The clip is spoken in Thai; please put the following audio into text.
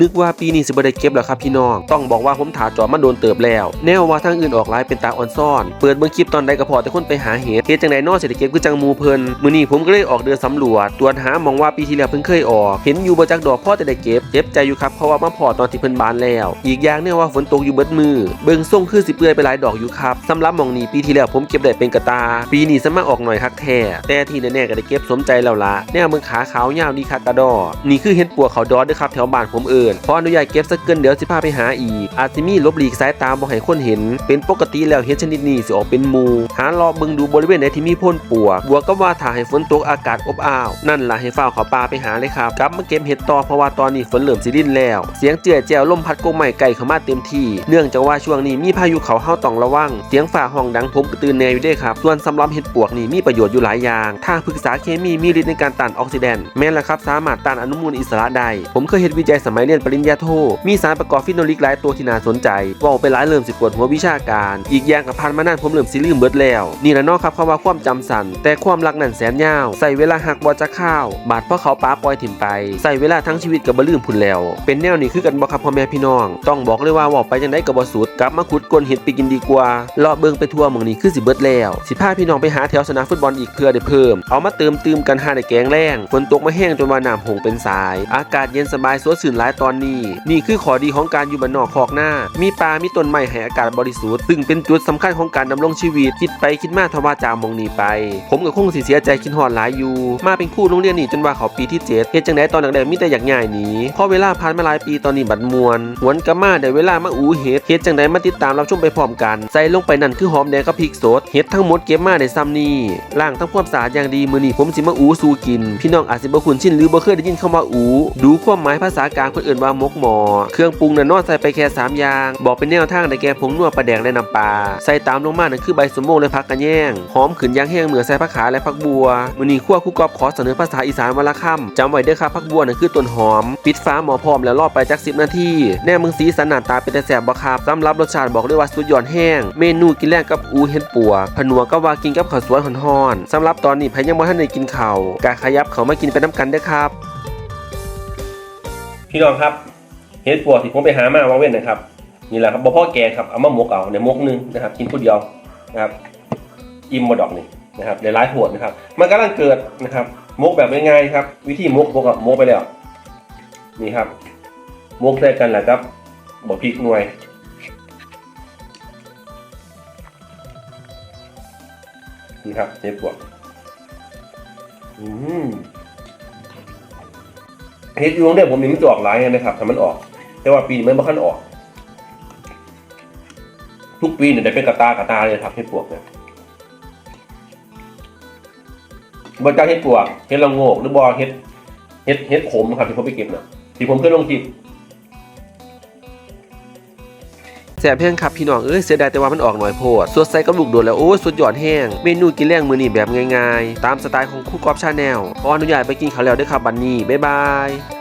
นึกว่าปีนี้สิบได้เก็บแล้วครับพี่น้อง ต้องบอกว่าผมถาจอมาโดนเติบแล้ว แนวว่าทางอื่นออกไลน์เป็นตาออนซ่อน เปิดเบิ่งคลิปตอนใดก็พอแต่คนไปหาเห็ดเฮ็ดจังไดนอสิได้เก็บคือจังมูเพิ่นมือนี้ผมก็เลยออกเดินสำรวจ ตรวจหามองว่าปีที่แล้วเพิ่งเคยออก เห็นอยู่บ่จักดอกพ่อแต่ได้เก็บเจ็บใจอยู่ครับเพราะว่ามาพอตอนที่เพิ่นบานแล้ว อีกอย่างเนี่ยว่าฝนตกอยู่เบิดมือ เบิ่งส่งคือสิเปื่อยไปหลายดอกอยู่ครับสำหรับมองนี้ปีที่แล้วผมเก็บได้เป็นกระตา ปีนี้สมาออกหน่อยคักแท้แต่ที่แน่ๆก็ได้เก็บสมใจแล้วละแนวมึงขาขาวยาวดีคักกระดอนี่คือเห็ดปัวเขาดอด้อครับแถวบ้านผมเอิญขออนุญาตเก็บสักเกินเดี๋ยวสิพาไปหาอีก อาจสิมีลบหลีกสายตาบ่ให้คนเห็น เป็นปกติแล้วเห็ดชนิดนี้สิออกเป็นมูหารอบิ่งดูบริเวณไหนที่มีพ่นปัวบวกก็ว่าถ้าให้ฝนตกอากาศอบอ้าวนั่นล่ะให้ฝ้าวขาป่าไปหาเลยครับกลับมาเก็บเห็ดต่อเพราะว่าตอนนี้ฝนเริ่มสิรินแล้ว เสียงเจือแจวลมพัดกงใหม่ไก่เข้ามาเต็มที่เนื่องจากว่าช่วงนี้มีพายุเขาเฮาต้องระวัง เสียงฝ่าห้องดังผมก็ตื่นแน่อยู่เด้ครับส่วนสำหรับเห็ดปวกนี่มีประโยชน์อยู่หลายอย่างทางปรึกษาเคมีมีฤทธิ์ในการต้านออกซิแดนต์แม่นละครับสามารถต้านอนุมูลอิสระได้ผมเคยเห็นวิจัยสมัยเรียนปริญญาโท มีสารประกอบฟิโนลิกหลายตัวที่น่าสนใจว่าไปหลายเริ่มสิปวดหัววิชาการ อีกอย่างกับพันมานานผมเริ่มสิลืมเบิดแล้ว นี่ละนอกครับคำว่าความจำสั่นแต่ความรักนั่นแสนยาวใส่เวลาหักบอจะข้าว บาดเพราะเขาป้าปล่อยถิ่มไปใส่เวลาทั้งชีวิตกับบลืมพุ่นแล้ว เป็นแนวนี้คือกันบ่ครับพ่อแม่พี่น้อง ต้องบอกเลยว่าว่าไปจังได้กับบสุดกลับมาขุดก้นเห็ดไปกินดีกว่าเลาะเบิ่งไปทั่วหมืองนี้คือสิเบิดแล้วสิพาพี่น้องไปหาแถวสนามฟุตบอลอีกเพื่อได้เพิ่ม เอามาเติมตืมกันหาได้แกงแรงฝนตกมาแห้งจนว่าน้ำหงเป็นสาย อากาศเย็นสบายสดชื่นหลายตอนนี้ นี่คือข้อดีของการอยู่บ้านนอกคอกหน้า มีป่ามีต้นไม้ให้อากาศบริสุทธิ์ซึ่งเป็นจุดสำคัญของการดำรงชีวิต คิดไปคิดมาทว่าจามองนี้ไป ผมก็คงสิเสียใจคิดฮอดหลายอยู่ มาเป็นคู่โรงเรียนนี่จนว่าเขาปีที่เจ็ดเฮ็ดจังไดตอนแรกๆมีแต่อยากง่ายหนีพอเวลาผ่านมาหลายปีตอนนี้บัดมวนหวนกลับมาได้เวลามาอูเฮ็ดเฮ็ดจังไดมาติดตามรับชมไปพร้อมกัน ใส่ลงไปนั่นคือหอมแดงกับพริกสดเฮ็ดทั้งหมดเก็บมาได้ซ้ำนี่ล้างทำความสะอาดอย่างดีมื้อนี้ผมสิมาอูสู่กิน พี่น้องอาจสิบ่คุ้นชินหรือบ่เคยได้ยินคำว่าอู ดูความหมายภาษากลางเพิ่นเอิ้นว่ามกหมอ เครื่องปรุงน่ะเนอดใส่ไปแค่สามอย่าง บอกเป็นแนวทางได้แก่ผงนัวปลาแดงและน้ำปลา ใส่ตามลงมาเนั่นคือใบสมโมและผักกระแยง หอมขึ้นย่างแห้งเหมือใส่ผักขาและผักบัวมือนี้ครัวคู่กอบขอเสนอภาษาอีสานวันละคำจำไว้เด้อครับผักบัวเนั่นคือต้นหอม ปิดฟ้าหมอพร้อมแล้วรอไปจัก10นาที แน่มึงสีสันหนาตาเป็นแต่แสบบ่ครับสำหรับรสชาติบอกเลยว่าสุดยอดแห้ง เมนูกินแรกกับอูเห็ดปัว ผนวกก็ว่ากินกับข้าวสวยฮ้อนๆสำหรับตอนนี้ใครยังบ่ทันได้กินข้าวกะขยับเขามากินไปน้ำกันเด้อครับ พี่น้องครับเห็ดปวกที่ผมไปหามาวางเว้นนะครับนี่แหละครับบ่พ่อแกงครับเอามาหมกเอาในหมกหนึงนะครับกินผู้เดียวนะครับอิ่มมาดอกนี่นะครับในร้ายหัวนะครับ มันกำลังเกิดนะครับหมกแบบง่ายๆครับ วิธีหมกมกับหมกไปแล้วนี่ครับหมกใส่กันแหละครับบ่พริกหน่วยนี่ครับเห็ดปวกอืม เฮ็ดยวงเรียผมนี่มันจะออกหลายไงนะครับถ้ามันออก แต่ว่าปีนี้มันบ่คันออก ทุกปีเนี่ยได้เป็นกระตากระตาเลยครับเฮ็ดปวกเนี่ยบ่จ้าเฮ็ดปวกเฮ็ดละโงกหรือบ่เฮ็ดเฮ็ดเฮ็ดขมครับที่ผมไปเก็บน่ะที่ผมเคยลงจิต แสบแห้งครับพี่น้องเอ้ยเสียดายแต่ว่ามันออกหน่อยโพดสดใส่กระดูกโดดแล้วโอ้ยสุดยอดแห้งเมนูกินแรงมือนี่แบบง่ายๆ ตามสไตล์ของคู่กอล์ฟชาแนลขออนุญาตไปกินข้าวแล้วด้วยครับบันนี่บ๊ายบาย